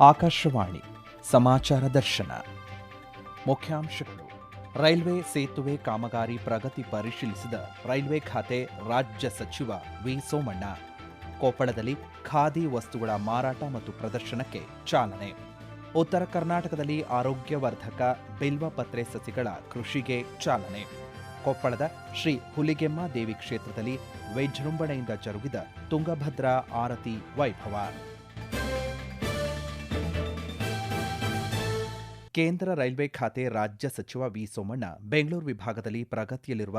ಆಕಾಶವಾಣಿ, ಸಮಾಚಾರ ದರ್ಶನ. ಮುಖ್ಯಾಂಶಗಳು. ರೈಲ್ವೆ ಸೇತುವೆ ಕಾಮಗಾರಿ ಪ್ರಗತಿ ಪರಿಶೀಲಿಸಿದ ರೈಲ್ವೆ ಖಾತೆ ರಾಜ್ಯ ಸಚಿವ ವಿ. ಸೋಮಣ್ಣ. ಕೊಪ್ಪಳದಲ್ಲಿ ಖಾದಿ ವಸ್ತುಗಳ ಮಾರಾಟ ಮತ್ತು ಪ್ರದರ್ಶನಕ್ಕೆ ಚಾಲನೆ. ಉತ್ತರ ಕರ್ನಾಟಕದಲ್ಲಿ ಆರೋಗ್ಯವರ್ಧಕ ಬಿಲ್ವಪತ್ರೆ ಸಸಿಗಳ ಕೃಷಿಗೆ ಚಾಲನೆ. ಕೊಪ್ಪಳದ ಶ್ರೀ ಹುಲಿಗೆಮ್ಮ ದೇವಿ ಕ್ಷೇತ್ರದಲ್ಲಿ ವಿಜೃಂಭಣೆಯಿಂದ ಜರುಗಿದ ತುಂಗಭದ್ರಾ ಆರತಿ ವೈಭವ. ಕೇಂದ್ರ ರೈಲ್ವೆ ಖಾತೆ ರಾಜ್ಯ ಸಚಿವ ವಿ ಸೋಮಣ್ಣ ಬೆಂಗಳೂರು ವಿಭಾಗದಲ್ಲಿ ಪ್ರಗತಿಯಲ್ಲಿರುವ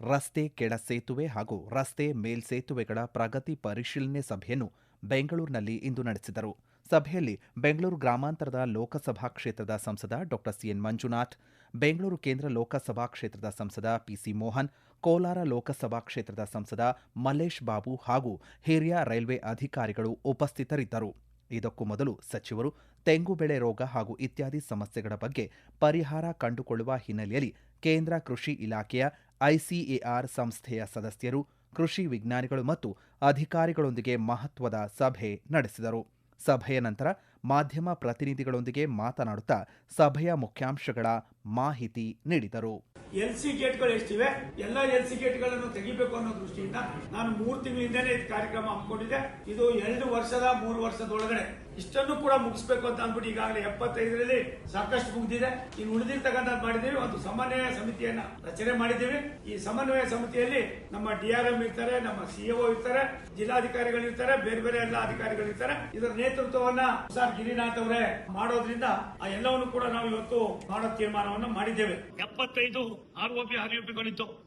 ರಸ್ತೆ ಕೆಳ ಸೇತುವೆ ಹಾಗೂ ರಸ್ತೆ ಮೇಲ್ಸೇತುವೆಗಳ ಪ್ರಗತಿ ಪರಿಶೀಲನೆ ಸಭೆಯನ್ನು ಬೆಂಗಳೂರಿನಲ್ಲಿ ಇಂದು ನಡೆಸಿದರು. ಸಭೆಯಲ್ಲಿ ಬೆಂಗಳೂರು ಗ್ರಾಮಾಂತರದ ಲೋಕಸಭಾ ಕ್ಷೇತ್ರದ ಸಂಸದ ಡಾ ಸಿಎನ್ ಮಂಜುನಾಥ್, ಬೆಂಗಳೂರು ಕೇಂದ್ರ ಲೋಕಸಭಾ ಕ್ಷೇತ್ರದ ಸಂಸದ ಪಿಸಿ ಮೋಹನ್, ಕೋಲಾರ ಲೋಕಸಭಾ ಕ್ಷೇತ್ರದ ಸಂಸದ ಮಲ್ಲೇಶ್ ಬಾಬು ಹಾಗೂ ಹಿರಿಯ ರೈಲ್ವೆ ಅಧಿಕಾರಿಗಳು ಉಪಸ್ಥಿತರಿದ್ದರು. ಇದಕ್ಕೂ ಮೊದಲು ಸಚಿವರು ತೆಂಗು ಬೆಳೆ ರೋಗ ಹಾಗೂ ಇತ್ಯಾದಿ ಸಮಸ್ಯೆಗಳ ಬಗ್ಗೆ ಪರಿಹಾರ ಕಂಡುಕೊಳ್ಳುವ ಹಿನ್ನೆಲೆಯಲ್ಲಿ ಕೇಂದ್ರ ಕೃಷಿ ಇಲಾಖೆಯ ಐಸಿಎಆರ್ ಸಂಸ್ಥೆಯ ಸದಸ್ಯರು, ಕೃಷಿ ವಿಜ್ಞಾನಿಗಳು ಮತ್ತು ಅಧಿಕಾರಿಗಳೊಂದಿಗೆ ಮಹತ್ವದ ಸಭೆ ನಡೆಸಿದರು. ಸಭೆಯ ನಂತರ ಮಾಧ್ಯಮ ಪ್ರತಿನಿಧಿಗಳೊಂದಿಗೆ ಮಾತನಾಡುತ್ತಾ ಸಭೆಯ ಮುಖ್ಯಾಂಶಗಳ ಮಾಹಿತಿ ನೀಡಿದರು. ಎಲ್ ಸಿ ಗೇಟ್ಗಳು ಎಷ್ಟಿವೆ? ಎಲ್ಲ ಎಲ್ ಸಿ ಗೇಟ್ಗಳನ್ನು ತೆಗಿಬೇಕು ಅನ್ನೋ ದೃಷ್ಟಿಯಿಂದ ನಾನು ಮೂರು ತಿಂಗಳಿಂದಲೇ ಇದು ಕಾರ್ಯಕ್ರಮ ಹಮ್ಮಿಕೊಂಡಿದ್ದೆ. ಇದು ಎರಡು ವರ್ಷದ, ಮೂರು ವರ್ಷದೊಳಗಡೆ. ಇಷ್ಟನ್ನು ಕೂಡ ಮುಗಿಸ್ಬೇಕು ಅಂತ ಅಂದ್ಬಿಟ್ಟು ಈಗಾಗಲೇ ಎಪ್ಪತ್ತೈದರಲ್ಲಿ ಸಾಕಷ್ಟು ಮುಗಿದಿದೆ. ಇನ್ನು ಉಳಿದಿರ್ತಕ್ಕಂಥ ಮಾಡಿದ್ದೀವಿ. ಒಂದು ಸಮನ್ವಯ ಸಮಿತಿಯನ್ನ ರಚನೆ ಮಾಡಿದ್ದೀವಿ. ಈ ಸಮನ್ವಯ ಸಮಿತಿಯಲ್ಲಿ ನಮ್ಮ ಡಿಆರ್ಎಂ ಇರ್ತಾರೆ, ನಮ್ಮ ಸಿಇಒ ಇರ್ತಾರೆ, ಜಿಲ್ಲಾಧಿಕಾರಿಗಳು ಇರ್ತಾರೆ, ಬೇರೆ ಬೇರೆ ಎಲ್ಲ ಅಧಿಕಾರಿಗಳು ಇರ್ತಾರೆ. ಇದರ ನೇತೃತ್ವವನ್ನ ಗಿರಿನಾಥ್ ಅವರೇ ಮಾಡೋದ್ರಿಂದ ಆ ಎಲ್ಲವನ್ನು ಕೂಡ ನಾವು ಇವತ್ತು ಮಾಡೋ ತೀರ್ಮಾನವನ್ನು ಮಾಡಿದ್ದೇವೆ. ಎಪ್ಪತ್ತೈದು R O P R U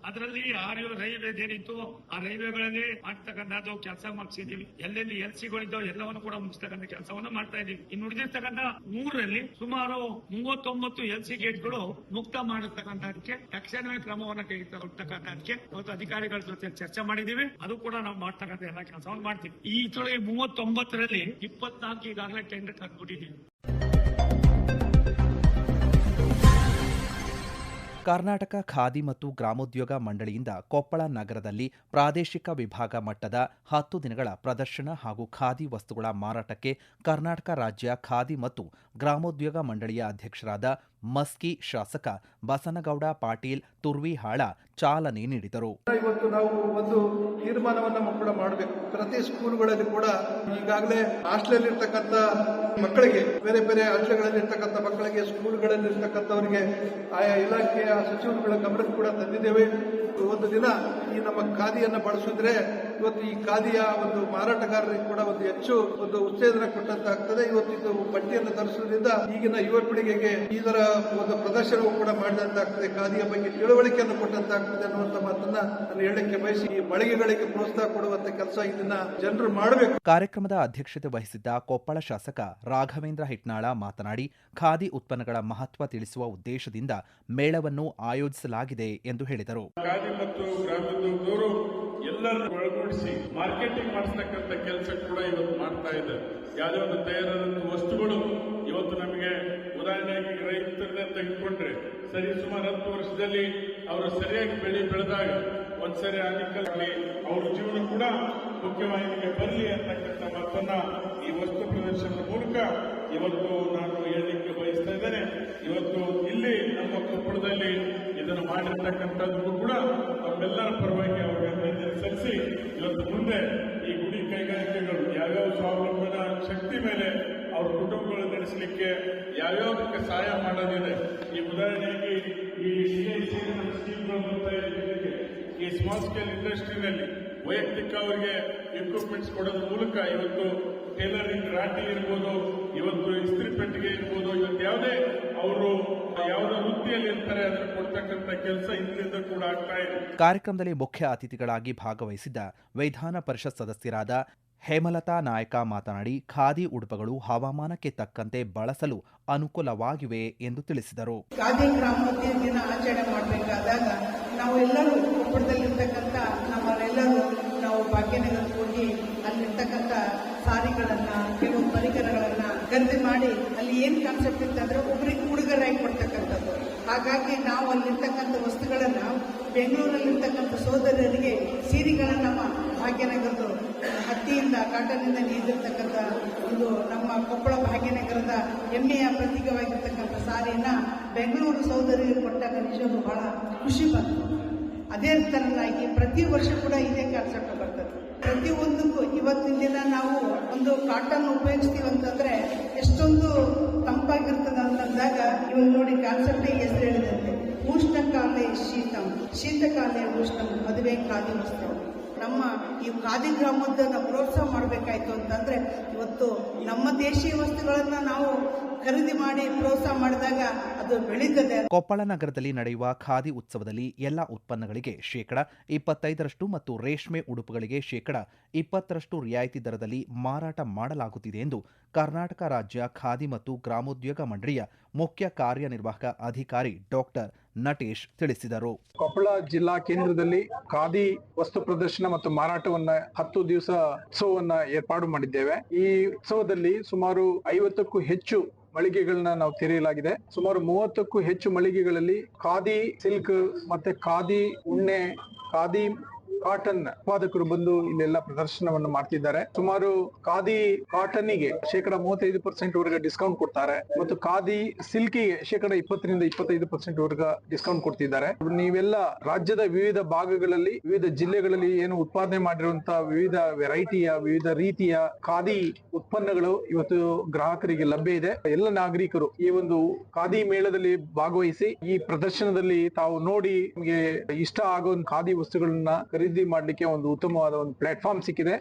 ಅದರಲ್ಲಿ ಆರ್ ಯು ರೈಲ್ವೆ ಏನಿತ್ತು, ಆ ರೈಲ್ವೆಗಳಲ್ಲಿ ಮಾಡ್ತಕ್ಕಂಥದ್ದು ಕೆಲಸ ಮಾಡಿಸಿದೀವಿ ಎಲ್ಲೆಲ್ಲಿ ಎಲ್ ಸಿಗಳಿದ್ದೋ ಎಲ್ಲವನ್ನು ಕೂಡ ಮುಗಿಸ್ತಕ್ಕಂಥ ಕೆಲಸವನ್ನು ಮಾಡ್ತಾ ಇದೀವಿ ಇನ್ನು ಉಳಿದಿರ್ತಕ್ಕಂಥ ಮೂರರಲ್ಲಿ ಸುಮಾರು ಮೂವತ್ತೊಂಬತ್ತು ಎಲ್ ಸಿ ಗೇಟ್ಗಳು ಮುಕ್ತ ಮಾಡಿರ್ತಕ್ಕಂಥದಕ್ಕೆ ತಕ್ಷಣವೇ ಕ್ರಮವನ್ನು ತೆಗೆದುಕೊಳ್ತಕ್ಕಂಥದಕ್ಕೆ ಇವತ್ತು ಅಧಿಕಾರಿಗಳ ಜೊತೆ ಚರ್ಚೆ ಮಾಡಿದೀವಿ ಅದು ಕೂಡ ನಾವು ಮಾಡ್ತಕ್ಕಂಥ ಎಲ್ಲ ಕೆಲಸವನ್ನು ಮಾಡ್ತೀವಿ. ಈ ತೊಳಗೆ ಮೂವತ್ತೊಂಬತ್ತರಲ್ಲಿ ಇಪ್ಪತ್ನಾಲ್ಕು ಈಗಾಗಲೇ ಟೆಂಡರ್ ಕರ್ನಾಟಕ ಖಾದಿ ಮತ್ತು ಗ್ರಾಮೋದ್ಯೋಗ ಮಂಡಳಿಯಿಂದ ಕೊಪ್ಪಳ ನಗರದಲ್ಲಿ ಪ್ರಾದೇಶಿಕ ವಿಭಾಗ ಮಟ್ಟದ ಹತ್ತು ದಿನಗಳ ಪ್ರದರ್ಶನ ಹಾಗೂ ಖಾದಿ ವಸ್ತುಗಳ ಮಾರಾಟಕ್ಕೆ ಕರ್ನಾಟಕ ರಾಜ್ಯ ಖಾದಿ ಮತ್ತು ಗ್ರಾಮೋದ್ಯೋಗ ಮಂಡಳಿಯ ಅಧ್ಯಕ್ಷರಾದ ಮಸ್ಕಿ ಶಾಸಕ ಬಸನಗೌಡ ಪಾಟೀಲ್ ತುರ್ವಿಹಾಳ ಚಾಲನೆ ನೀಡಿದರು. ಇವತ್ತು ನಾವು ಒಂದು ತೀರ್ಮಾನವನ್ನು ಕೂಡ ಮಾಡಬೇಕು. ಪ್ರತಿ ಸ್ಕೂಲ್ಗಳಲ್ಲಿ ಕೂಡ ಈಗಾಗಲೇ ಹಾಸ್ಟೆಲ್ ಇರ್ತಕ್ಕಂಥ ಮಕ್ಕಳಿಗೆ, ಬೇರೆ ಬೇರೆ ಹಾಸ್ಟೆಲ್ಗಳಲ್ಲಿ ಇರ್ತಕ್ಕಂಥ ಮಕ್ಕಳಿಗೆ ಸ್ಕೂಲ್ಗಳಲ್ಲಿ ಇರ್ತಕ್ಕಂಥವರಿಗೆ ಆಯಾ ಇಲಾಖೆಯ ಸಚಿವರುಗಳ ಗಮನಕ್ಕೆ ಕೂಡ ತಂದಿದ್ದೇವೆ. ಒಂದು ದಿನ ಈ ನಮ್ಮ ಖಾದಿಯನ್ನು ಬಳಸಿದ್ರೆ ಇವತ್ತು ಈ ಖಾದಿಯ ಒಂದು ಮಾರಾಟಗಾರರಿಗೆ ಕೂಡ ಒಂದು ಹೆಚ್ಚು ಒಂದು ಉತ್ತೇಜನ ಕೊಟ್ಟಂತಾಗ್ತದೆ ಇವತ್ತು ಇದು ಬಟ್ಟೆಯನ್ನು ಧರಿಸುವುದರಿಂದ ಈಗಿನ ಯುವ ಪೀಳಿಗೆಗೆ ಇದರ ಒಂದು ಪ್ರದರ್ಶನವೂ ಕೂಡ ಮಾಡಿದಂತಾಗ್ತದೆ ಖಾದಿಯ ಬಗ್ಗೆ ತಿಳುವಳಿಕೆಯನ್ನು ಕೊಟ್ಟಂತಾಗ್ತದೆ ಅನ್ನುವಂಥ ಮಾತನ್ನ ನಾನು ಹೇಳಕ್ಕೆ ಬಯಸಿ ಈ ಮಳಿಗೆಗಳಿಗೆ ಪ್ರೋತ್ಸಾಹ ಕೊಡುವಂತ ಕೆಲಸ ಇದನ್ನ ಜನರು ಮಾಡಬೇಕು. ಕಾರ್ಯಕ್ರಮದ ಅಧ್ಯಕ್ಷತೆ ವಹಿಸಿದ್ದ ಕೊಪ್ಪಳ ಶಾಸಕ ರಾಘವೇಂದ್ರ ಹಿಟ್ನಾಳ ಮಾತನಾಡಿ ಖಾದಿ ಉತ್ಪನ್ನಗಳ ಮಹತ್ವ ತಿಳಿಸುವ ಉದ್ದೇಶದಿಂದ ಮೇಳವನ್ನು ಆಯೋಜಿಸಲಾಗಿದೆ ಎಂದು ಹೇಳಿದರು. ಖಾದಿ ಮತ್ತು ಗ್ರಾಮೋದ್ಯೋಗದವರು ಎಲ್ಲರನ್ನು ಒಳಗೂಡಿಸಿ ಮಾರ್ಕೆಟಿಂಗ್ ಮಾಡಿಸ್ತಕ್ಕಂಥ ಕೆಲಸ ಕೂಡ ಇವತ್ತು ಮಾಡ್ತಾ ಇದೆ. ಯಾವುದೇ ಒಂದು ತಯಾರಾದಂಥ ವಸ್ತುಗಳು ಇವತ್ತು ನಮಗೆ ಉದಾಹರಣೆಯಾಗಿ ರೈತರನ್ನೇ ತೆಗೆದುಕೊಂಡ್ರೆ ಸರಿ, ಸುಮಾರು ಹತ್ತು ವರ್ಷದಲ್ಲಿ ಅವರು ಸರಿಯಾಗಿ ಬೆಳೆ ಬೆಳೆದಾಗ ಒಂದ್ಸರಿ ಆಗಲಿ ಅವ್ರ ಜೀವನ ಕೂಡ ಮುಖ್ಯವಾಹಿನಿಗೆ ಬರಲಿ ಅಂತಕ್ಕಂಥ ಮತ್ತನ್ನ ಈ ವಸ್ತು ಪ್ರದರ್ಶನದ ಮೂಲಕ ಇವತ್ತು ನಾನು ಹೇಳಲಿಕ್ಕೆ ಬಯಸ್ತಾ ಇದ್ದೇನೆ. ಇವತ್ತು ಇಲ್ಲಿ ನಮ್ಮ ಕೊಪ್ಪಳದಲ್ಲಿ ಇದನ್ನು ಮಾಡಿರ್ತಕ್ಕಂಥದ್ದು ಕೂಡ ತಮ್ಮೆಲ್ಲರ ಪರವಾಗಿ ಅವರಿಗೆ ಸಲ್ಲಿಸಿ, ಇವತ್ತು ಮುಂದೆ ಈ ಗುಡಿ ಕೈಗಾರಿಕೆಗಳು ಯಾವ್ಯಾವ ಸ್ವಾವಲಂಬನ ಶಕ್ತಿ ಮೇಲೆ ಅವ್ರ ಕುಟುಂಬಗಳು ನಡೆಸಲಿಕ್ಕೆ ಯಾವ್ಯಾವಕ್ಕೆ ಸಹಾಯ ಮಾಡೋದಿದೆ. ಈ ಉದಾಹರಣೆಗೆ ಈ ಸಿಐಸಿ ಸ್ಕೀಮ್ಗಳು ಬರ್ತಾ ಇದೆ ಈ ಸ್ಮಾಲ್ ಸ್ಕೇಲ್ ಇಂಡಸ್ಟ್ರಿನಲ್ಲಿ ವೈಯಕ್ತಿಕ ಅವರಿಗೆ ಇಕ್ವಿಪ್ಮೆಂಟ್ಸ್ ಕೊಡೋದ್ರ ಮೂಲಕ ಇವತ್ತು ಟೇಲರಿಂಗ್ ರಾಟಿ ಇರ್ಬೋದು ಇವತ್ತು ಇಸ್ತ್ರಿ ಪೆಟ್ಟಿಗೆ ಇರ್ಬೋದು ಇವತ್ತು ಯಾವುದೇ ಅವರು ಯಾವುದೇ ವೃತ್ತಿಯಲ್ಲಿ ಇರ್ತಾರೆ ಅದನ್ನು ಕೊಡ್ತಕ್ಕಂಥ ಕೆಲಸ ಇಂದಿನಿಂದ ಕೂಡ ಆಗ್ತಾ ಇದೆ. ಕಾರ್ಯಕ್ರಮದಲ್ಲಿ ಮುಖ್ಯ ಅತಿಥಿಗಳಾಗಿ ಭಾಗವಹಿಸಿದ್ದ ವಿಧಾನ ಪರಿಷತ್ ಸದಸ್ಯರಾದ ಹೇಮಲತಾ ನಾಯಕ ಮಾತನಾಡಿ ಖಾದಿ ಉಡುಪುಗಳು ಹವಾಮಾನಕ್ಕೆ ತಕ್ಕಂತೆ ಬಳಸಲು ಅನುಕೂಲವಾಗಿವೆ ಎಂದು ತಿಳಿಸಿದರು. ಖಾದಿ ಗ್ರಾಮೋದ್ಯೋಗ ದಿನ ಆಚರಣೆ ಮಾಡಬೇಕಾದಾಗ ನಾವು ಎಲ್ಲರೂ ಕೊಪ್ಪಳದಲ್ಲಿರ್ತಕ್ಕಂಥ ನಮ್ಮವರೆಲ್ಲರೂ ನಾವು ಭಾಗ್ಯನಗರಕ್ಕೆ ಹೋಗಿ ಅಲ್ಲಿರ್ತಕ್ಕಂಥ ಸಾರಿಗಳನ್ನು ಕೆಲವು ಪರಿಕರಗಳನ್ನು ಖರೀದಿ ಮಾಡಿ ಅಲ್ಲಿ ಏನು ಕಾನ್ಸೆಪ್ಟ್ ಇತ್ತಂದ್ರೆ ಒಬ್ಬರಿಗೆ ಹುಡುಗರಾಗಿ ಕೊಡ್ತಕ್ಕಂಥದ್ದು. ಹಾಗಾಗಿ ನಾವು ಅಲ್ಲಿರ್ತಕ್ಕಂಥ ವಸ್ತುಗಳನ್ನು ಬೆಂಗಳೂರಲ್ಲಿರ್ತಕ್ಕಂಥ ಸೋದರರಿಗೆ ಸೀರೆಗಳನ್ನು ನಮ್ಮ ಭಾಗ್ಯನಗರದ್ದು ಹತ್ತಿಯಿಂದ ಕಾಟನಿಂದ ನೀಡಿರ್ತಕ್ಕಂಥ ಒಂದು ನಮ್ಮ ಕೊಪ್ಪಳ ಭಾಗ್ಯನಗರದ ಹೆಮ್ಮೆಯ ಪ್ರತೀಕವಾಗಿರ್ತಕ್ಕಂಥ ಸಾರಿಯನ್ನ ಬೆಂಗಳೂರು ಸಹೋದರಿಗೆ ಕೊಟ್ಟಾಗ ನಿಜವೂ ಬಹಳ ಖುಷಿ ಬಂತು. ಅದೇ ತರನಾಗಿ ಪ್ರತಿ ವರ್ಷ ಕೂಡ ಇದೇ ಕಾನ್ಸೆಪ್ಟ್ ಬರ್ತದೆ. ಪ್ರತಿಯೊಂದಕ್ಕೂ ಇವತ್ತಿನ ದಿನ ನಾವು ಒಂದು ಕಾಟನ್ ಉಪಯೋಗಿಸ್ತೀವಿ ಅಂತಂದ್ರೆ ಎಷ್ಟೊಂದು ತಂಪಾಗಿರ್ತದ ಅಂತಂದಾಗ ಇವಾಗ ನೋಡಿ ಕಾನ್ಸೆಪ್ಟೇ ಹೆಸರು ಹೇಳಿದಂತೆ, ಉಷ್ಣಕಾಲೇ ಶೀತಂ. ಶೀತಕಾಲೇ ಉಷ್ಣಂ, ಮದುವೆ ಕಾದಿ ವಸ್ತ್ರ ನಮ್ಮ ಈ ಖಾದಿ ಗ್ರಾಮದ ಪ್ರೋತ್ಸಾಹ ಮಾಡಬೇಕಾಯ್ತು ಅಂತಂದ್ರೆ ಇವತ್ತು ನಮ್ಮ ದೇಶೀಯ ವಸ್ತುಗಳನ್ನ ನಾವು ಖರೀದಿ ಮಾಡಿ ಪ್ರೋತ್ಸಾಹ ಮಾಡಿದಾಗ ಅದು ಬೆಳೀತದೆ. ಕೊಪ್ಪಳ ನಗರದಲ್ಲಿ ನಡೆಯುವ ಖಾದಿ ಉತ್ಸವದಲ್ಲಿ ಎಲ್ಲ ಉತ್ಪನ್ನಗಳಿಗೆ ಶೇಕಡ ಇಪ್ಪತ್ತೈದರಷ್ಟು ಮತ್ತು ರೇಷ್ಮೆ ಉಡುಪುಗಳಿಗೆ ಶೇಕಡ ಇಪ್ಪತ್ತರಷ್ಟು ರಿಯಾಯಿತಿ ದರದಲ್ಲಿ ಮಾರಾಟ ಮಾಡಲಾಗುತ್ತಿದೆ ಎಂದು ಕರ್ನಾಟಕ ರಾಜ್ಯ ಖಾದಿ ಮತ್ತು ಗ್ರಾಮೋದ್ಯೋಗ ಮಂಡಳಿಯ ಮುಖ್ಯ ಕಾರ್ಯನಿರ್ವಾಹಕ ಅಧಿಕಾರಿ ಡಾಕ್ಟರ್ ನಟೇಶ್ ತಿಳಿಸಿದರು. ಕೊಪ್ಪಳ ಜಿಲ್ಲಾ ಕೇಂದ್ರದಲ್ಲಿ ಖಾದಿ ವಸ್ತು ಪ್ರದರ್ಶನ ಮತ್ತು ಮಾರಾಟವನ್ನ ಹತ್ತು ದಿವಸ ಉತ್ಸವವನ್ನ ಏರ್ಪಾಡು ಮಾಡಿದ್ದೇವೆ. ಈ ಉತ್ಸವದಲ್ಲಿ ಸುಮಾರು ಐವತ್ತಕ್ಕೂ ಹೆಚ್ಚು ಮಳಿಗೆಗಳನ್ನ ನಾವು ತೆರೆಯಲಾಗಿದೆ. ಸುಮಾರು ಮೂವತ್ತಕ್ಕೂ ಹೆಚ್ಚು ಮಳಿಗೆಗಳಲ್ಲಿ ಖಾದಿ ಸಿಲ್ಕ್ ಮತ್ತೆ ಖಾದಿ ಉಣ್ಣೆ, ಖಾದಿ ಕಾಟನ್ ಉತ್ಪಾದಕರು ಬಂದು ಇಲ್ಲೆಲ್ಲ ಪ್ರದರ್ಶನವನ್ನು ಮಾಡ್ತಿದ್ದಾರೆ. ಸುಮಾರು ಖಾದಿ ಕಾಟನ್ನಿಗೆ ಶೇಕಡ ಮೂವತ್ತೈದು ಪರ್ಸೆಂಟ್ ವರ್ಗ ಡಿಸ್ಕೌಂಟ್ ಕೊಡ್ತಾರೆ ಮತ್ತು ಖಾದಿ ಸಿಲ್ಕಿಗೆ ಶೇಕಡ ಇಪ್ಪತ್ತರಿಂದ ಇಪ್ಪತ್ತೈದು ಪರ್ಸೆಂಟ್ ವರ್ಗ ಡಿಸ್ಕೌಂಟ್ ಕೊಡ್ತಿದ್ದಾರೆ. ನೀವೆಲ್ಲ ರಾಜ್ಯದ ವಿವಿಧ ಭಾಗಗಳಲ್ಲಿ, ವಿವಿಧ ಜಿಲ್ಲೆಗಳಲ್ಲಿ ಏನು ಉತ್ಪಾದನೆ ಮಾಡಿರುವಂತಹ ವಿವಿಧ ವೆರೈಟಿಯ ವಿವಿಧ ರೀತಿಯ ಖಾದಿ ಉತ್ಪನ್ನಗಳು ಇವತ್ತು ಗ್ರಾಹಕರಿಗೆ ಲಭ್ಯ ಇದೆ. ಎಲ್ಲ ನಾಗರಿಕರು ಈ ಒಂದು ಖಾದಿ ಮೇಳದಲ್ಲಿ ಭಾಗವಹಿಸಿ ಈ ಪ್ರದರ್ಶನದಲ್ಲಿ ತಾವು ನೋಡಿ ನಿಮಗೆ ಇಷ್ಟ ಆಗೋ ಒಂದು ಖಾದಿ ವಸ್ತುಗಳನ್ನ ಖರೀದಿ ಮಾಡ್ಲಿಕ್ಕೆ ಒಂದು ಉತ್ತಮವಾದ ಒಂದು ಪ್ಲಾಟ್ಫಾರ್ಮ್ ಸಿಕ್ಕಿದೆ.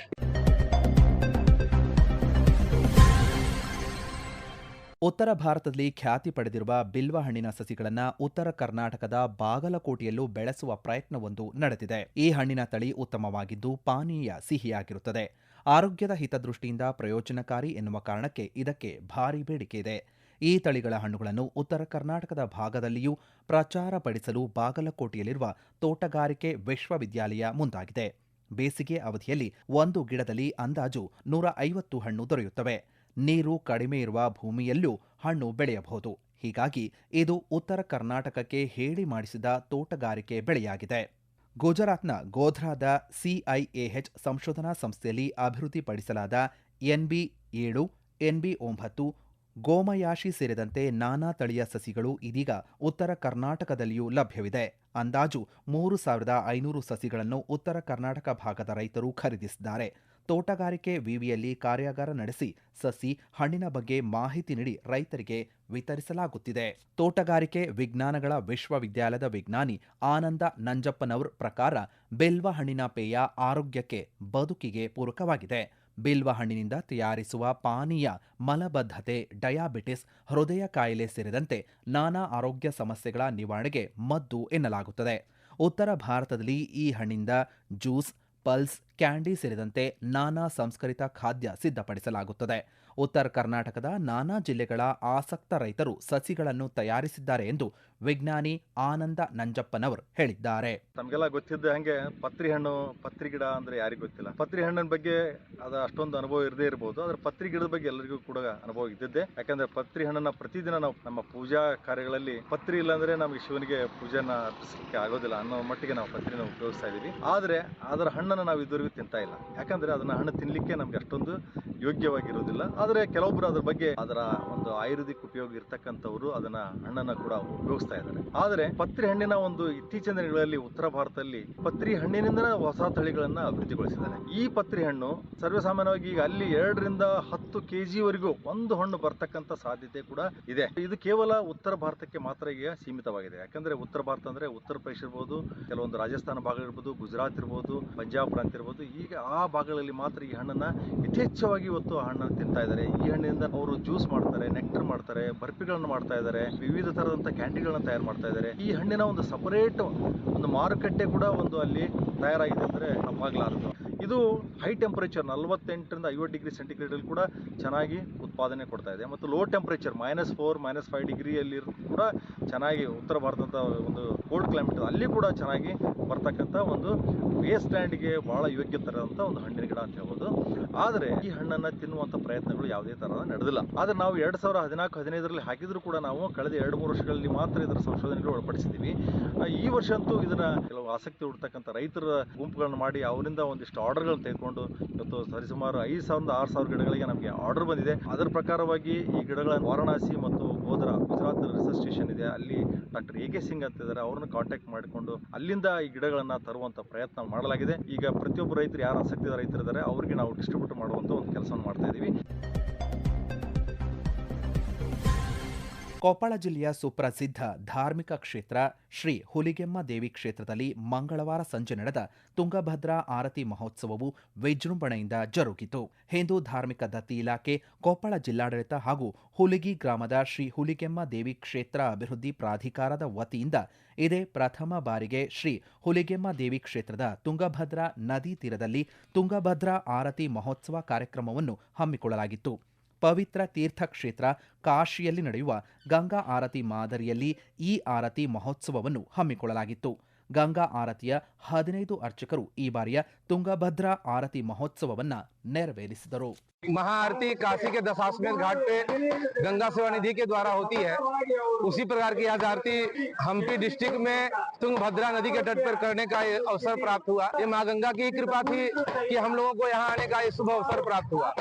ಉತ್ತರ ಭಾರತದಲ್ಲಿ ಖ್ಯಾತಿ ಪಡೆದಿರುವ ಬಿಲ್ವ ಹಣ್ಣಿನ ಸಸಿಗಳನ್ನು ಉತ್ತರ ಕರ್ನಾಟಕದ ಬಾಗಲಕೋಟೆಯಲ್ಲೂ ಬೆಳೆಸುವ ಪ್ರಯತ್ನವೊಂದು ನಡೆದಿದೆ. ಈ ಹಣ್ಣಿನ ತಳಿ ಉತ್ತಮವಾಗಿದ್ದು ಪಾನೀಯ ಸಿಹಿಯಾಗಿರುತ್ತದೆ. ಆರೋಗ್ಯದ ಹಿತದೃಷ್ಟಿಯಿಂದ ಪ್ರಯೋಜನಕಾರಿ ಎನ್ನುವ ಕಾರಣಕ್ಕೆ ಇದಕ್ಕೆ ಭಾರಿ ಬೇಡಿಕೆ ಇದೆ. ಈ ತಳಿಗಳ ಹಣ್ಣುಗಳನ್ನು ಉತ್ತರ ಕರ್ನಾಟಕದ ಭಾಗದಲ್ಲಿಯೂ ಪ್ರಚಾರಪಡಿಸಲು ಬಾಗಲಕೋಟೆಯಲ್ಲಿರುವ ತೋಟಗಾರಿಕೆ ವಿಶ್ವವಿದ್ಯಾಲಯ ಮುಂದಾಗಿದೆ. ಬೇಸಿಗೆ ಅವಧಿಯಲ್ಲಿ ಒಂದು ಗಿಡದಲ್ಲಿ ಅಂದಾಜು ನೂರ ಐವತ್ತು ಹಣ್ಣು ದೊರೆಯುತ್ತವೆ. ನೀರು ಕಡಿಮೆ ಇರುವ ಭೂಮಿಯಲ್ಲೂ ಹಣ್ಣು ಬೆಳೆಯಬಹುದು. ಹೀಗಾಗಿ ಇದು ಉತ್ತರ ಕರ್ನಾಟಕಕ್ಕೆ ಹೇಳಿ ಮಾಡಿಸಿದ ತೋಟಗಾರಿಕೆ ಬೆಳೆಯಾಗಿದೆ. ಗುಜರಾತ್ನ ಗೋಧ್ರಾದ ಸಿಐಎಎಚ್ ಸಂಶೋಧನಾ ಸಂಸ್ಥೆಯಲ್ಲಿ ಅಭಿವೃದ್ಧಿಪಡಿಸಲಾದ ಎನ್ಬಿ ಏಳು ಎನ್ಬಿ ಒಂಬತ್ತು ಗೋಮಯಾಶಿ ಸೇರಿದಂತೆ ನಾನಾ ತಳಿಯ ಸಸಿಗಳು ಇದೀಗ ಉತ್ತರ ಕರ್ನಾಟಕದಲ್ಲಿಯೂ ಲಭ್ಯವಿದೆ. ಅಂದಾಜು ಮೂರು ಸಾವಿರದ ಐನೂರು ಸಸಿಗಳನ್ನು ಉತ್ತರ ಕರ್ನಾಟಕ ಭಾಗದ ರೈತರು ಖರೀದಿಸಿದ್ದಾರೆ. ತೋಟಗಾರಿಕೆ ವಿವಿಯಲ್ಲಿ ಕಾರ್ಯಾಗಾರ ನಡೆಸಿ ಸಸಿ ಹಣ್ಣಿನ ಬಗ್ಗೆ ಮಾಹಿತಿ ನೀಡಿ ರೈತರಿಗೆ ವಿತರಿಸಲಾಗುತ್ತಿದೆ. ತೋಟಗಾರಿಕೆ ವಿಜ್ಞಾನಗಳ ವಿಶ್ವವಿದ್ಯಾಲಯದ ವಿಜ್ಞಾನಿ ಆನಂದ ನಂಜಪ್ಪನವರ್ ಪ್ರಕಾರ ಬೆಲ್ವ ಹಣ್ಣಿನ ಪೇಯ ಆರೋಗ್ಯಕ್ಕೆ ಬದುಕಿಗೆ ಪೂರಕವಾಗಿದೆ. ಬಿಲ್ವ ಹಣ್ಣಿನಿಂದ ತಯಾರಿಸುವ ಪಾನೀಯ ಮಲಬದ್ಧತೆ, ಡಯಾಬಿಟಿಸ್, ಹೃದಯ ಕಾಯಿಲೆ ಸೇರಿದಂತೆ ನಾನಾ ಆರೋಗ್ಯ ಸಮಸ್ಯೆಗಳ ನಿವಾರಣೆಗೆ ಮದ್ದು ಎನ್ನಲಾಗುತ್ತದೆ. ಉತ್ತರ ಭಾರತದಲ್ಲಿ ಈ ಹಣ್ಣಿಂದ ಜ್ಯೂಸ್, ಪಲ್ಸ್, ಕ್ಯಾಂಡಿ ಸೇರಿದಂತೆ ನಾನಾ ಸಂಸ್ಕರಿತ ಖಾದ್ಯ ಸಿದ್ಧಪಡಿಸಲಾಗುತ್ತದೆ. ಉತ್ತರ ಕರ್ನಾಟಕದ ನಾನಾ ಜಿಲ್ಲೆಗಳ ಆಸಕ್ತ ರೈತರು ಸಸಿಗಳನ್ನು ತಯಾರಿಸಿದ್ದಾರೆ ಎಂದು ವಿಜ್ಞಾನಿ ಆನಂದ ನಂಜಪ್ಪನವರು ಹೇಳಿದ್ದಾರೆ. ನಮಗೆಲ್ಲ ಗೊತ್ತಿದ್ದ ಹಂಗೆ ಪತ್ರಿ ಹಣ್ಣು, ಪತ್ರಿ ಗಿಡ ಅಂದ್ರೆ ಯಾರಿಗೂ ಗೊತ್ತಿಲ್ಲ. ಪತ್ರಿ ಹಣ್ಣಿನ ಬಗ್ಗೆ ಅದ ಅಷ್ಟೊಂದು ಅನುಭವ ಇರದೇ ಇರಬಹುದು ಆದ್ರೆ ಪತ್ರಿ ಗಿಡದ ಬಗ್ಗೆ ಎಲ್ಲರಿಗೂ ಕೂಡ ಅನುಭವ ಇದ್ದಿದ್ದೆ. ಯಾಕಂದ್ರೆ ಪತ್ರಿ ಹಣ್ಣನ್ನ ಪ್ರತಿದಿನ ನಾವು ನಮ್ಮ ಪೂಜಾ ಕಾರ್ಯಗಳಲ್ಲಿ ಪತ್ರಿ ಇಲ್ಲಾಂದ್ರೆ ನಮಗೆ ಶಿವನಿಗೆ ಪೂಜೆನ ಅರ್ಪಿಸಲಿಕ್ಕೆ ಆಗೋದಿಲ್ಲ ಅನ್ನೋ ಮಟ್ಟಿಗೆ ನಾವು ಪತ್ರಿನ ಉಪಯೋಗಿಸ್ತಾ ಇದೀವಿ ಆದ್ರೆ ಅದರ ಹಣ್ಣನ್ನು ನಾವು ಇದುವರೆಗೂ ತಿಂತಾ ಇಲ್ಲ. ಯಾಕಂದ್ರೆ ಅದನ್ನ ಹಣ್ಣು ತಿನ್ಲಿಕ್ಕೆ ನಮ್ಗೆ ಅಷ್ಟೊಂದು ಯೋಗ್ಯವಾಗಿರೋದಿಲ್ಲ. ಆದ್ರೆ ಕೆಲವೊಬ್ರು ಅದ್ರ ಬಗ್ಗೆ ಅದರ ಒಂದು ಆಯುರ್ವೇದಿಕ್ ಉಪಯೋಗ ಇರ್ತಕ್ಕಂಥವ್ರು ಅದನ್ನ ಹಣ್ಣನ್ನ ಕೂಡ ಉಪಯೋಗಿಸ್ತಾ ಇದ್ದಾರೆ. ಆದ್ರೆ ಪತ್ರಿ ಹಣ್ಣಿನ ಒಂದು ಇತ್ತೀಚಿನ ದಿನಗಳಲ್ಲಿ ಉತ್ತರ ಭಾರತದಲ್ಲಿ ಪತ್ರಿ ಹಣ್ಣಿನಿಂದ ಹೊಸ ತಳಿಗಳನ್ನ ಅಭಿವೃದ್ಧಿಗೊಳಿಸಿದ್ದಾರೆ. ಈ ಪತ್ರಿ ಹಣ್ಣು ಸರ್ವೇಸಾಮಾನ್ಯವಾಗಿ ಈಗ ಅಲ್ಲಿ ಎರಡರಿಂದ ಹತ್ತು ಕೆಜಿ ವರೆಗೂ ಒಂದು ಹಣ್ಣು ಬರ್ತಕ್ಕಂಥ ಸಾಧ್ಯತೆ ಕೂಡ ಇದೆ. ಇದು ಕೇವಲ ಉತ್ತರ ಭಾರತಕ್ಕೆ ಮಾತ್ರ ಈಗ ಸೀಮಿತವಾಗಿದೆ. ಯಾಕಂದ್ರೆ ಉತ್ತರ ಭಾರತ ಅಂದ್ರೆ ಉತ್ತರ ಪ್ರದೇಶ ಇರ್ಬೋದು, ಕೆಲವೊಂದು ರಾಜಸ್ಥಾನ ಭಾಗ ಇರ್ಬೋದು, ಗುಜರಾತ್ ಇರ್ಬೋದು, ಪಂಜಾಬ್ ಪ್ರಾಂತ ಇರ್ಬೋದು. ಈಗ ಆ ಭಾಗಗಳಲ್ಲಿ ಮಾತ್ರ ಈ ಹಣ್ಣನ್ನ ಯಥೇಚ್ಛವಾಗಿ ಇವತ್ತು ಹಣ್ಣನ್ನು ತಿಂತಾ ಇದ್ದಾರೆ. ಈ ಹಣ್ಣಿನಿಂದ ಅವರು ಜ್ಯೂಸ್ ಮಾಡ್ತಾರೆ, ನೆಕ್ಟರ್ ಮಾಡ್ತಾರೆ ಬರ್ಫಿಗಳನ್ನು ಮಾಡ್ತಾ ಇದ್ದಾರೆ. ವಿವಿಧ ತರದಂತ ಕ್ಯಾಂಡಿಗಳನ್ನ ತಯಾರು ಮಾಡ್ತಾ ಇದ್ದಾರೆ. ಈ ಹಣ್ಣಿನ ಒಂದು ಸಪರೇಟ್ ಒಂದು ಮಾರುಕಟ್ಟೆ ಕೂಡ ಒಂದು ಅಲ್ಲಿ ತಯಾರಾಗಿದೆ ಅಂದ್ರೆ ತಪ್ಪಾಗ್ಲಾರದು ಇದು ಹೈ ಟೆಂಪರೇಚರ್ ನಲವತ್ತೆಂಟರಿಂದ ಐವತ್ತು ಡಿಗ್ರಿ ಸೆಂಟಿಗ್ರೇಡಲ್ಲಿ ಕೂಡ ಚೆನ್ನಾಗಿ ಉತ್ಪಾದನೆ ಕೊಡ್ತಾ ಇದೆ. ಮತ್ತು low temperature minus four minus five ಡಿಗ್ರಿಯಲ್ಲಿ ಕೂಡ ಚೆನ್ನಾಗಿ ಉತ್ತರ ಭಾರತದ ಒಂದು ಕೋಲ್ಡ್ ಕ್ಲೈಮೇಟ್ ಅಲ್ಲಿ ಕೂಡ ಚೆನ್ನಾಗಿ ಬರ್ತಕ್ಕಂಥ ಒಂದು ವೇಸ್ಟ್ ಲ್ಯಾಂಡ್ಗೆ ಬಹಳ ಯೋಗ್ಯ ತರದಂಥ ಒಂದು ಹಣ್ಣಿನ ಗಿಡ ಅಂತ ಹೇಳ್ಬೋದು. ಆದರೆ ಈ ಹಣ್ಣನ್ನು ತಿನ್ನುವಂಥ ಪ್ರಯತ್ನಗಳು ಯಾವುದೇ ಥರ ನಡೆದಿಲ್ಲ. ಆದರೆ ನಾವು ಎರಡು ಸಾವಿರ ಹದಿನಾಲ್ಕು, ಹದಿನೈದರಲ್ಲಿ ಹಾಕಿದರೂ ಕೂಡ ನಾವು ಕಳೆದ ಎರಡು, ಮೂರು ವರ್ಷಗಳಲ್ಲಿ ಮಾತ್ರ ಇದರ ಸಂಶೋಧನೆಗಳು ಒಳಪಡಿಸಿದ್ದೀವಿ ಈ ವರ್ಷ ಅಂತೂ ಇದನ್ನು ಕೆಲವು ಆಸಕ್ತಿ ಹುಡ್ತಕ್ಕಂಥ ರೈತರ ಗುಂಪುಗಳನ್ನು ಮಾಡಿ ಅವರಿಂದ ಒಂದಿಷ್ಟು ಆರ್ಡರ್ಗಳು ತೆಗೆದುಕೊಂಡು ಇವತ್ತು ಸರಿಸುಮಾರು ಐದು ಸಾವಿರದ ಆರು ಸಾವಿರ ಗಿಡಗಳಿಗೆ ನಮಗೆ ಆರ್ಡರ್ ಬಂದಿದೆ. ಅದರ ಪ್ರಕಾರವಾಗಿ ಈ ಗಿಡಗಳನ್ನು ವಾರಣಾಸಿ ಮತ್ತು ಗೋಧ್ರಾ ಗುಜರಾತ್ ರಿಸರ್ಚ್ ಸ್ಟೇಷನ್ ಇದೆ. ಅಲ್ಲಿ ಡಾಕ್ಟರ್ ಎ ಸಿಂಗ್ ಅಂತ ಇದ್ದಾರೆ. ಅವ್ರನ್ನ ಕಾಂಟ್ಯಾಕ್ಟ್ ಮಾಡಿಕೊಂಡು ಅಲ್ಲಿಂದ ಈ ಗಿಡಗಳನ್ನು ತರುವಂತ ಪ್ರಯತ್ನ ಮಾಡಲಾಗಿದೆ. ಈಗ ಪ್ರತಿಯೊಬ್ಬ ರೈತರು ಯಾರು ಆಸಕ್ತಿ ರೈತರಿದ್ದಾರೆ, ಅವರಿಗೆ ನಾವು ಡಿಸ್ಟ್ರಿಬ್ಯೂಟ್ ಮಾಡುವಂತ ಒಂದು ಕೆಲಸವನ್ನು ಮಾಡ್ತಾ ಇದ್ದೀವಿ ಕೊಪ್ಪಳ ಜಿಲ್ಲೆಯ ಸುಪ್ರಸಿದ್ಧ ಧಾರ್ಮಿಕ ಕ್ಷೇತ್ರ ಶ್ರೀ ಹುಲಿಗೆಮ್ಮ ದೇವಿ ಕ್ಷೇತ್ರದಲ್ಲಿ ಮಂಗಳವಾರ ಸಂಜೆ ನಡೆದ ತುಂಗಭದ್ರಾ ಆರತಿ ಮಹೋತ್ಸವವು ವಿಜೃಂಭಣೆಯಿಂದ ಜರುಗಿತು. ಹಿಂದೂ ಧಾರ್ಮಿಕ ದತ್ತಿ ಇಲಾಖೆ, ಕೊಪ್ಪಳ ಜಿಲ್ಲಾಡಳಿತ ಹಾಗೂ ಹುಲಿಗಿ ಗ್ರಾಮದ ಶ್ರೀ ಹುಲಿಗೆಮ್ಮ ದೇವಿ ಕ್ಷೇತ್ರ ಅಭಿವೃದ್ಧಿ ಪ್ರಾಧಿಕಾರದ ವತಿಯಿಂದ ಇದೇ ಪ್ರಥಮ ಬಾರಿಗೆ ಶ್ರೀ ಹುಲಿಗೆಮ್ಮ ದೇವಿ ಕ್ಷೇತ್ರದ ತುಂಗಭದ್ರಾ ನದಿ ತೀರದಲ್ಲಿ ತುಂಗಭದ್ರಾ ಆರತಿ ಮಹೋತ್ಸವ ಕಾರ್ಯಕ್ರಮವನ್ನು ಹಮ್ಮಿಕೊಳ್ಳಲಾಗಿತ್ತು. ಪವಿತ್ರ ತೀರ್ಥಕ್ಷೇತ್ರ ಕಾಶಿಯಲ್ಲಿ ನಡೆಯುವ ಗಂಗಾ ಆರತಿ ಮಾದರಿಯಲ್ಲಿ ಈ ಆರತಿ ಮಹೋತ್ಸವವನ್ನು ಹಮ್ಮಿಕೊಳ್ಳಲಾಗಿತ್ತು. ಗಂಗಾ ಆರತಿಯ ಹದಿನೈದು ಅರ್ಚಕರು ಈ ಬಾರಿಯ ತುಂಗಭದ್ರಾ ಆರತಿ ಮಹೋತ್ಸವವನ್ನ ನೆರವೇರಿಸಿದರು महाआरती काशी के दशाश्वमेध घाट पे गंगा सेवा निधि के द्वारा होती है उसी प्रकार की आज आरती हम्पी डिस्ट्रिक्ट में तुंगभद्रा नदी के तट पर करने का ये अवसर प्राप्त हुआ ये माँ गंगा की कृपा थी कि हम लोगों को यहाँ आने का ये शुभ अवसर प्राप्त हुआ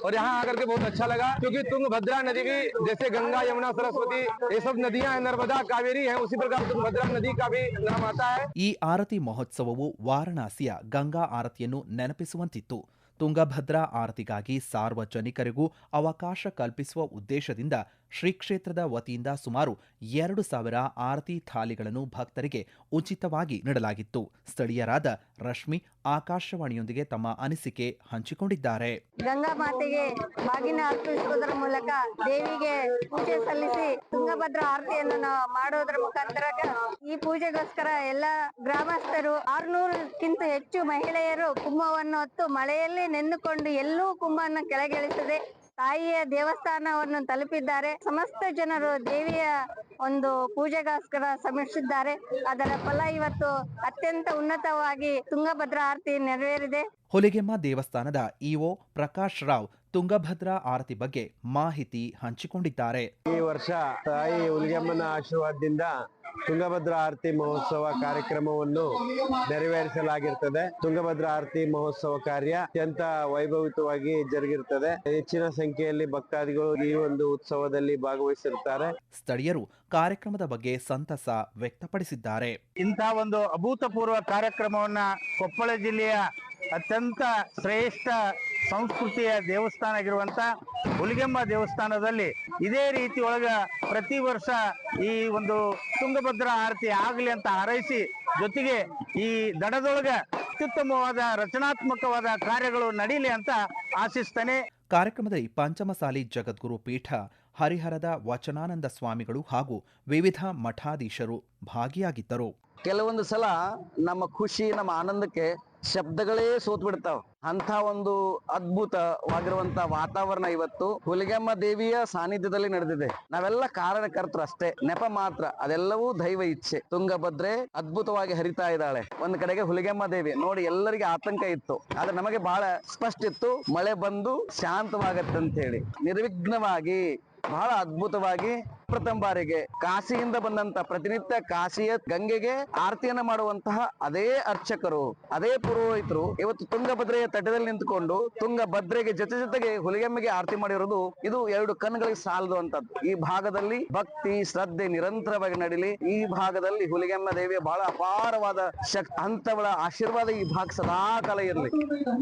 और यहाँ आकर के बहुत अच्छा लगा क्योंकि तुंगभद्रा नदी भी जैसे गंगा यमुना सरस्वती ये सब नदियां हैं नर्मदा कावेरी है उसी प्रकार तुंगभद्रा नदी का भी नाम आता है ಈ ಆರತಿ ಮಹೋತ್ಸವವು ವಾರಣಾಸಿಯ ಗಂಗಾ ಆರತಿಯನ್ನು ನೆನಪಿಸುವಂತಿತ್ತು ತುಂಗಭದ್ರಾ ಆರತಿಗಾಗಿ ಸಾರ್ವಜನಿಕರಿಗೂ ಅವಕಾಶ ಕಲ್ಪಿಸುವ ಉದ್ದೇಶದಿಂದ ಶ್ರೀ ಕ್ಷೇತ್ರದ ವತಿಯಿಂದ ಸುಮಾರು ಎರಡು ಸಾವಿರ ಆರತಿ ಥಾಲಿಗಳನ್ನು ಭಕ್ತರಿಗೆ ಉಚಿತವಾಗಿ ನೀಡಲಾಗಿತ್ತು. ಸ್ಥಳೀಯರಾದ ರಶ್ಮಿ ಆಕಾಶವಾಣಿಯೊಂದಿಗೆ ತಮ್ಮ ಅನಿಸಿಕೆ ಹಂಚಿಕೊಂಡಿದ್ದಾರೆ. ಗಂಗಾ ಮಾತೆಗೆ ಬಾಗಿನ ಅರ್ಪಿಸುವುದರ ಮೂಲಕ ದೇವಿಗೆ ಪೂಜೆ ಸಲ್ಲಿಸಿ ತುಂಗಭದ್ರ ಆರತಿಯನ್ನು ಮಾಡೋದ್ರ ಮುಖಾಂತರ ಈ ಪೂಜೆಗೋಸ್ಕರ ಎಲ್ಲ ಗ್ರಾಮಸ್ಥರು ಆರ್ನೂರಕ್ಕಿಂತ ಹೆಚ್ಚು ಮಹಿಳೆಯರು ಕುಂಭವನ್ನು ಹೊತ್ತು ಮಳೆಯಲ್ಲಿ ನೆಂದುಕೊಂಡು ಎಲ್ಲೂ ಕುಂಭವನ್ನು ಕೆಳಗಿಳಿಸದೆ ತಾಯಿಯ ದೇವಸ್ಥಾನವನ್ನು ತಲುಪಿದ್ದಾರೆ. ಸಮಸ್ತ ಜನರು ದೇವಿಯ ಒಂದು ಪೂಜೆಗೋಸ್ಕರ ಶ್ರಮಿಸಿದ್ದಾರೆ ಅದರ ಫಲ ಇವತ್ತು ಅತ್ಯಂತ ಉನ್ನತವಾಗಿ ತುಂಗಭದ್ರಾ ಆರತಿ ನೆರವೇರಿದೆ. ಹೊಲಿಗೆಮ್ಮ ದೇವಸ್ಥಾನದ ಇಒ ಪ್ರಕಾಶ್ ರಾವ್ ತುಂಗಭದ್ರಾ ಆರತಿ ಬಗ್ಗೆ ಮಾಹಿತಿ ಹಂಚಿಕೊಂಡಿದ್ದಾರೆ. ಈ ವರ್ಷ ತಾಯಿ ಹುಲಿಗೆಮ್ಮನ ಆಶೀರ್ವಾದದಿಂದ ತುಂಗಭದ್ರಾ ಆರತಿ ಮಹೋತ್ಸವ ಕಾರ್ಯಕ್ರಮವನ್ನು ನೆರವೇರಿಸಲಾಗಿರ್ತದೆ. ತುಂಗಭದ್ರಾ ಆರತಿ ಮಹೋತ್ಸವ ಕಾರ್ಯ ಅತ್ಯಂತ ವೈಭವಿತವಾಗಿ ಜರುಗಿರುತ್ತದೆ ಹೆಚ್ಚಿನ ಸಂಖ್ಯೆಯಲ್ಲಿ ಭಕ್ತಾದಿಗಳು ಈ ಒಂದು ಉತ್ಸವದಲ್ಲಿ ಭಾಗವಹಿಸಿರುತ್ತಾರೆ. ಸ್ಥಳೀಯರು ಕಾರ್ಯಕ್ರಮದ ಬಗ್ಗೆ ಸಂತಸ ವ್ಯಕ್ತಪಡಿಸಿದ್ದಾರೆ. ಇಂತಹ ಒಂದು ಅಭೂತಪೂರ್ವ ಕಾರ್ಯಕ್ರಮವನ್ನ ಕೊಪ್ಪಳ ಜಿಲ್ಲೆಯ ಅತ್ಯಂತ ಶ್ರೇಷ್ಠ ಸಂಸ್ಕೃತಿಯ ದೇವಸ್ಥಾನ ಆಗಿರುವಂತ ಹುಲಿಗೆಮ್ಮ ದೇವಸ್ಥಾನದಲ್ಲಿ ಇದೇ ರೀತಿ ಒಳಗ ಪ್ರತಿ ವರ್ಷ ಈ ಒಂದು ತುಂಗಭದ್ರಾ ಆರತಿ ಆಗಲಿ ಅಂತ ಹಾರೈಸಿ ಜೊತೆಗೆ ಈ ದಡದೊಳಗ ಅತ್ಯುತ್ತಮವಾದ ರಚನಾತ್ಮಕವಾದ ಕಾರ್ಯಗಳು ನಡೀಲಿ ಅಂತ ಆಶಿಸ್ತಾನೆ. ಕಾರ್ಯಕ್ರಮದಲ್ಲಿ ಪಂಚಮಸಾಲಿ ಜಗದ್ಗುರು ಪೀಠ ಹರಿಹರದ ವಚನಾನಂದ ಸ್ವಾಮಿಗಳು ಹಾಗೂ ವಿವಿಧ ಮಠಾಧೀಶರು ಭಾಗಿಯಾಗಿದ್ದರು. ಕೆಲವೊಂದು ಸಲ ನಮ್ಮ ಖುಷಿ ನಮ್ಮ ಆನಂದಕ್ಕೆ ಶಬ್ದಗಳೇ ಸೋತ್ ಬಿಡ್ತಾವ ಅಂತ ಒಂದು ಅದ್ಭುತವಾಗಿರುವಂತ ವಾತಾವರಣ ಇವತ್ತು ಹುಲಿಗೆಮ್ಮ ದೇವಿಯ ಸಾನ್ನಿಧ್ಯದಲ್ಲಿ ನಡೆದಿದೆ. ನಾವೆಲ್ಲ ಕಾರಣಕರ್ತರು ಅಷ್ಟೇ. ನೆಪ ಮಾತ್ರ. ಅದೆಲ್ಲವೂ ದೈವ ಇಚ್ಛೆ. ತುಂಗಭದ್ರೆ ಅದ್ಭುತವಾಗಿ ಹರಿತಾ ಇದ್ದಾಳೆ. ಒಂದ್ ಕಡೆಗೆ ಹುಲಿಗೆಮ್ಮ ದೇವಿ. ನೋಡಿ, ಎಲ್ಲರಿಗೆ ಆತಂಕ ಇತ್ತು. ಆದ್ರೆ ನಮಗೆ ಬಹಳ ಸ್ಪಷ್ಟ ಇತ್ತು. ಮಳೆ ಬಂದು ಶಾಂತವಾಗತ್ತಂತ ಹೇಳಿ ನಿರ್ವಿಘ್ನವಾಗಿ ಬಹಳ ಅದ್ಭುತವಾಗಿ ಪ್ರಥಮ ಬಾರಿಗೆ ಕಾಶಿಯಿಂದ ಬಂದಂತ ಪ್ರತಿನಿತ್ಯ ಕಾಶಿಯ ಗಂಗೆಗೆ ಆರತಿಯನ್ನ ಮಾಡುವಂತಹ ಅದೇ ಅರ್ಚಕರು, ಅದೇ ಪುರೋಹಿತರು ಇವತ್ತು ತುಂಗಭದ್ರೆಯ ತಟದಲ್ಲಿ ನಿಂತುಕೊಂಡು ತುಂಗಭದ್ರೆಗೆ ಜೊತೆ ಜೊತೆಗೆ ಹುಲಿಗೆಮ್ಮೆಗೆ ಆರತಿ ಮಾಡಿರೋದು ಇದು ಎರಡು ಕಣ್ಗಳಿಗೆ ಸಾಲದು ಅಂತದ್ದು. ಈ ಭಾಗದಲ್ಲಿ ಭಕ್ತಿ, ಶ್ರದ್ಧೆ ನಿರಂತರವಾಗಿ ನಡೀಲಿ. ಈ ಭಾಗದಲ್ಲಿ ಹುಲಿಗೆಮ್ಮ ದೇವಿಯ ಬಹಳ ಅಪಾರವಾದ ಶಕ್ತಿ ಅಂತವಳ ಆಶೀರ್ವಾದ ಈ ಭಾಗ ಸದಾ ಕಾಲ ಇರಲಿ.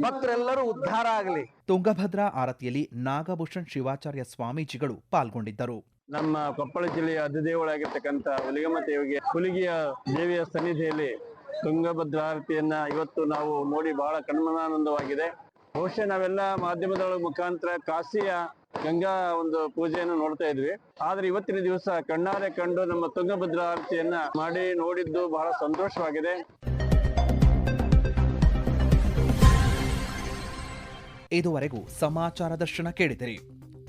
ಭಕ್ತರೆಲ್ಲರೂ ಉದ್ಧಾರ ಆಗಲಿ. ತುಂಗಭದ್ರಾ ಆರತಿಯಲ್ಲಿ ನಾಗಭೂಷಣ್ ಶಿವಾಚಾರ್ಯ ಸ್ವಾಮೀಜಿಗಳು ಪಾಲ್ಗೊಂಡಿದ್ದರು. ನಮ್ಮ ಕೊಪ್ಪಳ ಜಿಲ್ಲೆಯ ಅಧಿದೇವಳಾಗಿರ್ತಕ್ಕಂಥ ಹುಲಿಗಮ್ಮ ದೇವಿಗೆ ಹುಲಿಗೆಯ ದೇವಿಯ ಸನ್ನಿಧಿಯಲ್ಲಿ ತುಂಗಭದ್ರಾ ಆರತಿಯನ್ನ ಇವತ್ತು ನಾವು ನೋಡಿ ಬಹಳ ಕಣ್ಮನಾನಂದವಾಗಿದೆ. ಬಹುಶಃ ನಾವೆಲ್ಲ ಮಾಧ್ಯಮದ ಮುಖಾಂತರ ಕಾಶಿಯ ಗಂಗಾ ಒಂದು ಪೂಜೆಯನ್ನು ನೋಡ್ತಾ ಇದ್ವಿ. ಆದ್ರೆ ಇವತ್ತಿನ ದಿವಸ ಕಣ್ಣಾರೆ ಕಂಡು ನಮ್ಮ ತುಂಗಭದ್ರಾ ಆರತಿಯನ್ನ ಮಾಡಿ ನೋಡಿದ್ದು ಬಹಳ ಸಂತೋಷವಾಗಿದೆ. ಇದುವರೆಗೂ ಸಮಾಚಾರ ದರ್ಶನ ಕೇಳಿದಿರಿ.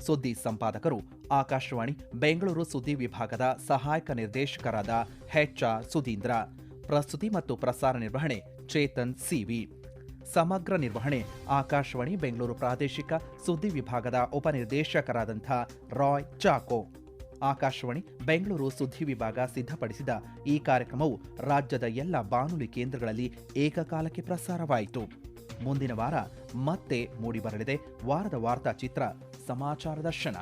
ಸುದ್ದಿ ಸಂಪಾದಕರು ಆಕಾಶವಾಣಿ, ಬೆಂಗಳೂರು ಸುದ್ದಿ ವಿಭಾಗದ ಸಹಾಯಕ ನಿರ್ದೇಶಕರಾದ ಹೆಚ್ ಹೆಚ್ಆರ್ ಸುಧೀಂದ್ರ, ಪ್ರಸ್ತುತಿ ಮತ್ತು ಪ್ರಸಾರ ನಿರ್ವಹಣೆ ಚೇತನ್ ಸಿವಿ. ಸಮಗ್ರ ನಿರ್ವಹಣೆ ಆಕಾಶವಾಣಿ, ಬೆಂಗಳೂರು ಪ್ರಾದೇಶಿಕ ಸುದ್ದಿ ವಿಭಾಗದ ಉಪನಿರ್ದೇಶಕರಾದಂಥ ರಾಯ್ ಚಾಕೋ. ಆಕಾಶವಾಣಿ, ಬೆಂಗಳೂರು ಸುದ್ದಿ ವಿಭಾಗ ಸಿದ್ಧಪಡಿಸಿದ ಈ ಕಾರ್ಯಕ್ರಮವು ರಾಜ್ಯದ ಎಲ್ಲ ಬಾನುಲಿ ಕೇಂದ್ರಗಳಲ್ಲಿ ಏಕಕಾಲಕ್ಕೆ ಪ್ರಸಾರವಾಯಿತು. ಮುಂದಿನ ವಾರ ಮತ್ತೆ ಮೂಡಿಬರಲಿದೆ ವಾರದ ವಾರ್ತಾ ಚಿತ್ರ ಸಮಾಚಾರ ದರ್ಶನ.